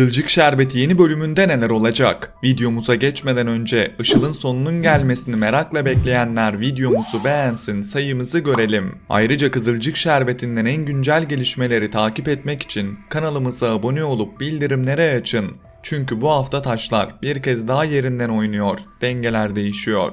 Kızılcık Şerbeti yeni bölümünde neler olacak? Videomuza geçmeden önce Işıl'ın sonunun gelmesini merakla bekleyenler videomuzu beğensin, sayımızı görelim. Ayrıca Kızılcık Şerbeti'nden en güncel gelişmeleri takip etmek için kanalımıza abone olup bildirimleri açın. Çünkü bu hafta taşlar bir kez daha yerinden oynuyor, dengeler değişiyor.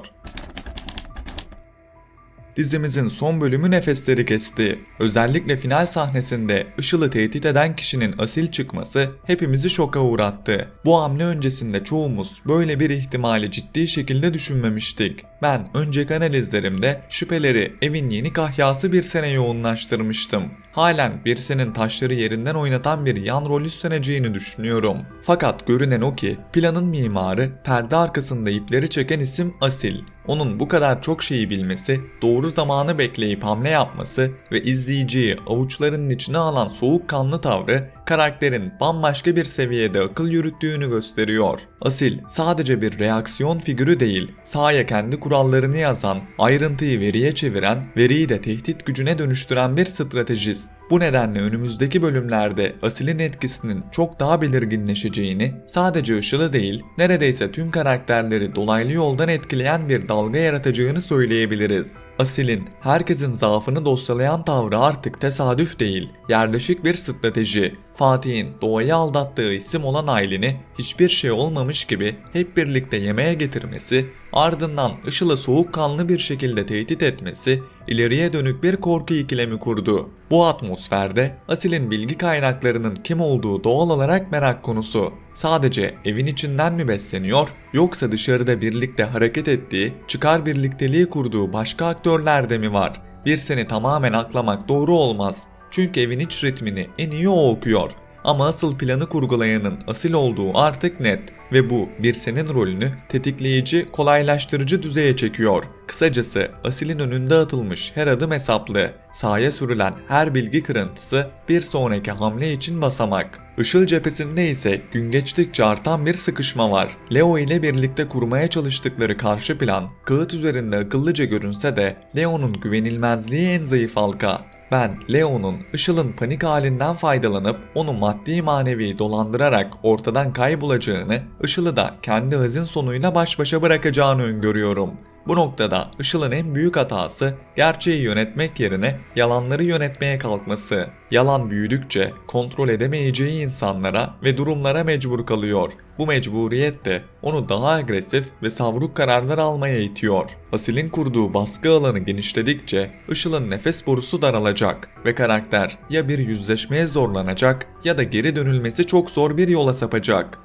Dizimizin son bölümü nefesleri kesti. Özellikle final sahnesinde Işıl'ı tehdit eden kişinin asil çıkması hepimizi şoka uğrattı. Bu hamle öncesinde çoğumuz böyle bir ihtimali ciddi şekilde düşünmemiştik. Ben önceki analizlerimde şüpheleri evin yeni kahyası bir sene yoğunlaştırmıştım. Halen bir senin taşları yerinden oynatan bir yan rol üstleneceğini düşünüyorum. Fakat görünen o ki planın mimarı perde arkasında ipleri çeken isim Asil. Onun bu kadar çok şeyi bilmesi, doğru zamanı bekleyip hamle yapması ve izleyiciyi avuçlarının içine alan soğukkanlı tavrı karakterin bambaşka bir seviyede akıl yürüttüğünü gösteriyor. Asil sadece bir reaksiyon figürü değil, sahaya kendi kurallarını yazan, ayrıntıyı veriye çeviren, veriyi de tehdit gücüne dönüştüren bir stratejist. Bu nedenle önümüzdeki bölümlerde Asil'in etkisinin çok daha belirginleşeceğini, sadece Işıl'ı değil, neredeyse tüm karakterleri dolaylı yoldan etkileyen bir dalga yaratacağını söyleyebiliriz. Asil'in herkesin zaafını dosyalayan tavrı artık tesadüf değil, yerleşik bir strateji. Fatih'in doğayı aldattığı isim olan Aylin'i hiçbir şey olmamış gibi hep birlikte yemeğe getirmesi, ardından Işıl'ı soğukkanlı bir şekilde tehdit etmesi, ileriye dönük bir korku ikilemi kurdu. Bu atmosferde Asil'in bilgi kaynaklarının kim olduğu doğal olarak merak konusu. Sadece evin içinden mi besleniyor yoksa dışarıda birlikte hareket ettiği, çıkar birlikteliği kurduğu başka aktörler mi var? Bir seni tamamen aklamak doğru olmaz. Çünkü evin iç ritmini en iyi o okuyor. Ama asıl planı kurgulayanın asil olduğu artık net ve bu bir senin rolünü tetikleyici, kolaylaştırıcı düzeye çekiyor. Kısacası asilin önünde atılmış her adım hesaplı. Sahaya sürülen her bilgi kırıntısı bir sonraki hamle için basamak. Işıl cephesinde ise gün geçtikçe artan bir sıkışma var. Leo ile birlikte kurmaya çalıştıkları karşı plan kağıt üzerinde akıllıca görünse de Leo'nun güvenilmezliği en zayıf halka. Ben Leo'nun Işıl'ın panik halinden faydalanıp onu maddi manevi dolandırarak ortadan kaybolacağını, Işıl'ı da kendi hızın sonuyla baş başa bırakacağını öngörüyorum. Bu noktada Işıl'ın en büyük hatası gerçeği yönetmek yerine yalanları yönetmeye kalkması. Yalan büyüdükçe kontrol edemeyeceği insanlara ve durumlara mecbur kalıyor. Bu mecburiyet de onu daha agresif ve savruk kararlar almaya itiyor. Asil'in kurduğu baskı alanı genişledikçe Işıl'ın nefes borusu daralacak ve karakter ya bir yüzleşmeye zorlanacak ya da geri dönülmesi çok zor bir yola sapacak.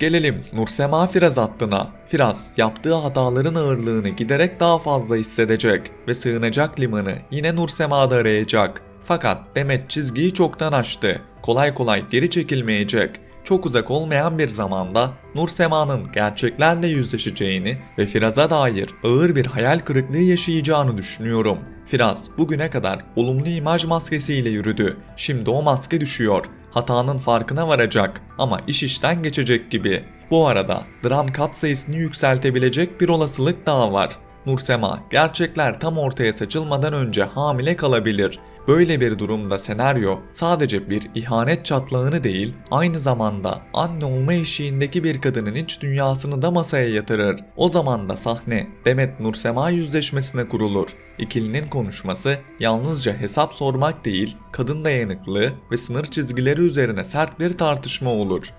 Gelelim Nursema Firaz hattına. Firaz yaptığı hataların ağırlığını giderek daha fazla hissedecek ve sığınacak limanı yine Nursema'da arayacak. Fakat Demet çizgiyi çoktan aştı. Kolay kolay geri çekilmeyecek. Çok uzak olmayan bir zamanda Nursema'nın gerçeklerle yüzleşeceğini ve Firaz'a dair ağır bir hayal kırıklığı yaşayacağını düşünüyorum. Firaz bugüne kadar olumlu imaj maskesiyle yürüdü. Şimdi o maske düşüyor hatanın farkına varacak ama iş işten geçecek gibi. Bu arada dram kat sayısını yükseltebilecek bir olasılık daha var. Nursema gerçekler tam ortaya saçılmadan önce hamile kalabilir. Böyle bir durumda senaryo sadece bir ihanet çatlağını değil, aynı zamanda anne olma eşiğindeki bir kadının iç dünyasını da masaya yatırır. O zaman da sahne Demet Nursema yüzleşmesine kurulur. İkilinin konuşması yalnızca hesap sormak değil, kadın dayanıklığı ve sınır çizgileri üzerine sert bir tartışma olur.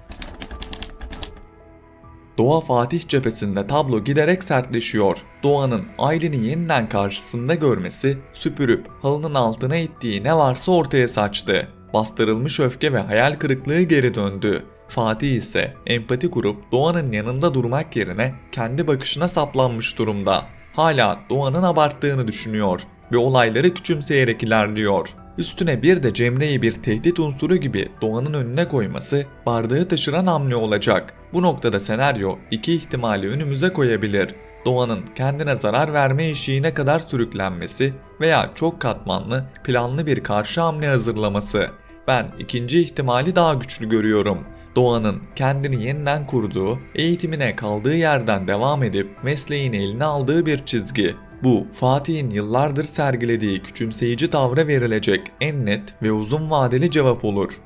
Doğa Fatih cephesinde tablo giderek sertleşiyor. Doğan'ın Aylin'i yeniden karşısında görmesi, süpürüp halının altına ittiği ne varsa ortaya saçtı. Bastırılmış öfke ve hayal kırıklığı geri döndü. Fatih ise empati kurup Doğan'ın yanında durmak yerine kendi bakışına saplanmış durumda. Hala Doğan'ın abarttığını düşünüyor ve olayları küçümseyerek ilerliyor. Üstüne bir de Cemre'yi bir tehdit unsuru gibi Doğan'ın önüne koyması bardağı taşıran hamle olacak. Bu noktada senaryo iki ihtimali önümüze koyabilir. Doğan'ın kendine zarar verme eşiğine kadar sürüklenmesi veya çok katmanlı, planlı bir karşı hamle hazırlaması. Ben ikinci ihtimali daha güçlü görüyorum. Doğan'ın kendini yeniden kurduğu, eğitimine kaldığı yerden devam edip mesleğini eline aldığı bir çizgi. Bu Fatih'in yıllardır sergilediği küçümseyici tavra verilecek en net ve uzun vadeli cevap olur.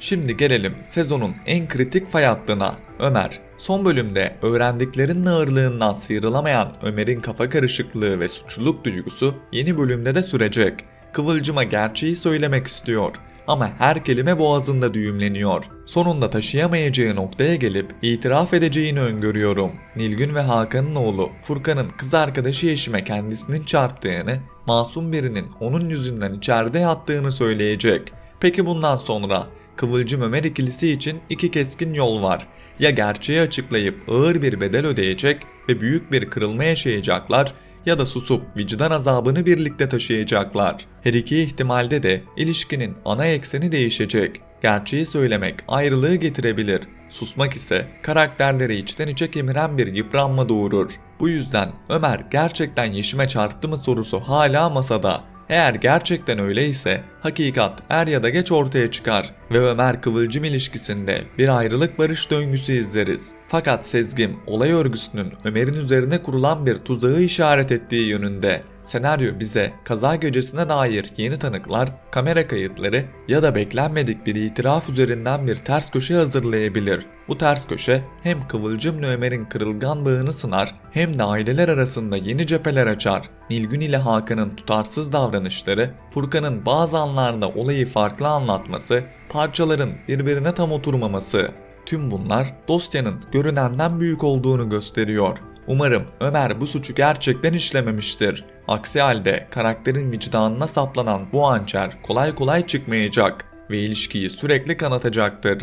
Şimdi gelelim sezonun en kritik fay hattına. Ömer. Son bölümde öğrendiklerinin ağırlığından sıyrılamayan Ömer'in kafa karışıklığı ve suçluluk duygusu yeni bölümde de sürecek. Kıvılcım'a gerçeği söylemek istiyor ama her kelime boğazında düğümleniyor. Sonunda taşıyamayacağı noktaya gelip itiraf edeceğini öngörüyorum. Nilgün ve Hakan'ın oğlu Furkan'ın kız arkadaşı Yeşim'e kendisinin çarptığını, masum birinin onun yüzünden içeride yattığını söyleyecek. Peki bundan sonra Kıvılcım Ömer ikilisi için iki keskin yol var. Ya gerçeği açıklayıp ağır bir bedel ödeyecek ve büyük bir kırılma yaşayacaklar ya da susup vicdan azabını birlikte taşıyacaklar. Her iki ihtimalde de ilişkinin ana ekseni değişecek. Gerçeği söylemek ayrılığı getirebilir. Susmak ise karakterleri içten içe kemiren bir yıpranma doğurur. Bu yüzden Ömer gerçekten Yeşim'e çarptı mı sorusu hala masada. Eğer gerçekten öyleyse hakikat er ya da geç ortaya çıkar ve Ömer Kıvılcım ilişkisinde bir ayrılık barış döngüsü izleriz. Fakat Sezgim olay örgüsünün Ömer'in üzerine kurulan bir tuzağı işaret ettiği yönünde. Senaryo bize kaza gecesine dair yeni tanıklar, kamera kayıtları ya da beklenmedik bir itiraf üzerinden bir ters köşe hazırlayabilir. Bu ters köşe hem Kıvılcım'la Ömer'in kırılgan bağını sınar hem de aileler arasında yeni cepheler açar. Nilgün ile Hakan'ın tutarsız davranışları, Furkan'ın bazı anlarda olayı farklı anlatması, parçaların birbirine tam oturmaması. Tüm bunlar dosyanın görünenden büyük olduğunu gösteriyor. Umarım Ömer bu suçu gerçekten işlememiştir. Aksi halde karakterin vicdanına saplanan bu hançer kolay kolay çıkmayacak ve ilişkiyi sürekli kanatacaktır.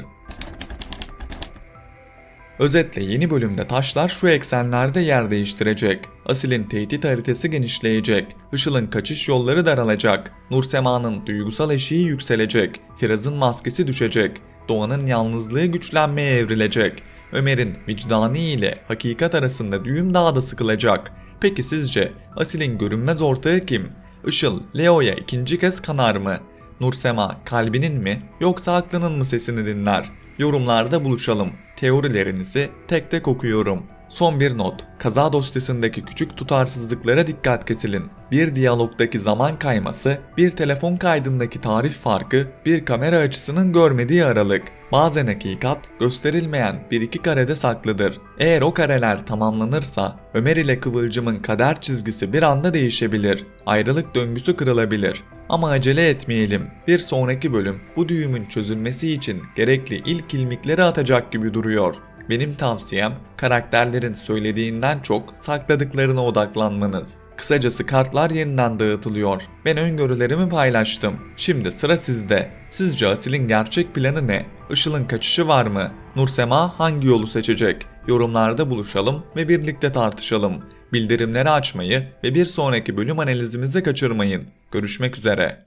Özetle yeni bölümde taşlar şu eksenlerde yer değiştirecek. Asil'in tehdit haritası genişleyecek. Işıl'ın kaçış yolları daralacak. Nursema'nın duygusal eşiği yükselecek. Firaz'ın maskesi düşecek. Doğan'ın yalnızlığı güçlenmeye evrilecek. Ömer'in vicdanı ile hakikat arasında düğüm daha da sıkılacak. Peki sizce Asil'in görünmez ortağı kim? Işıl, Leo'ya ikinci kez kanar mı? Nursema kalbinin mi yoksa aklının mı sesini dinler? Yorumlarda buluşalım. Teorilerinizi tek tek okuyorum. Son bir not. Kaza dosyasındaki küçük tutarsızlıklara dikkat kesilin. Bir diyalogdaki zaman kayması, bir telefon kaydındaki tarih farkı, bir kamera açısının görmediği aralık. Bazen hakikat gösterilmeyen bir iki karede saklıdır. Eğer o kareler tamamlanırsa Ömer ile Kıvılcım'ın kader çizgisi bir anda değişebilir. Ayrılık döngüsü kırılabilir. Ama acele etmeyelim. Bir sonraki bölüm bu düğümün çözülmesi için gerekli ilk ilmikleri atacak gibi duruyor. Benim tavsiyem karakterlerin söylediğinden çok sakladıklarına odaklanmanız. Kısacası kartlar yeniden dağıtılıyor. Ben öngörülerimi paylaştım. Şimdi sıra sizde. Sizce Asil'in gerçek planı ne? Işıl'ın kaçışı var mı? Nursema hangi yolu seçecek? Yorumlarda buluşalım ve birlikte tartışalım. Bildirimleri açmayı ve bir sonraki bölüm analizimizi kaçırmayın. Görüşmek üzere.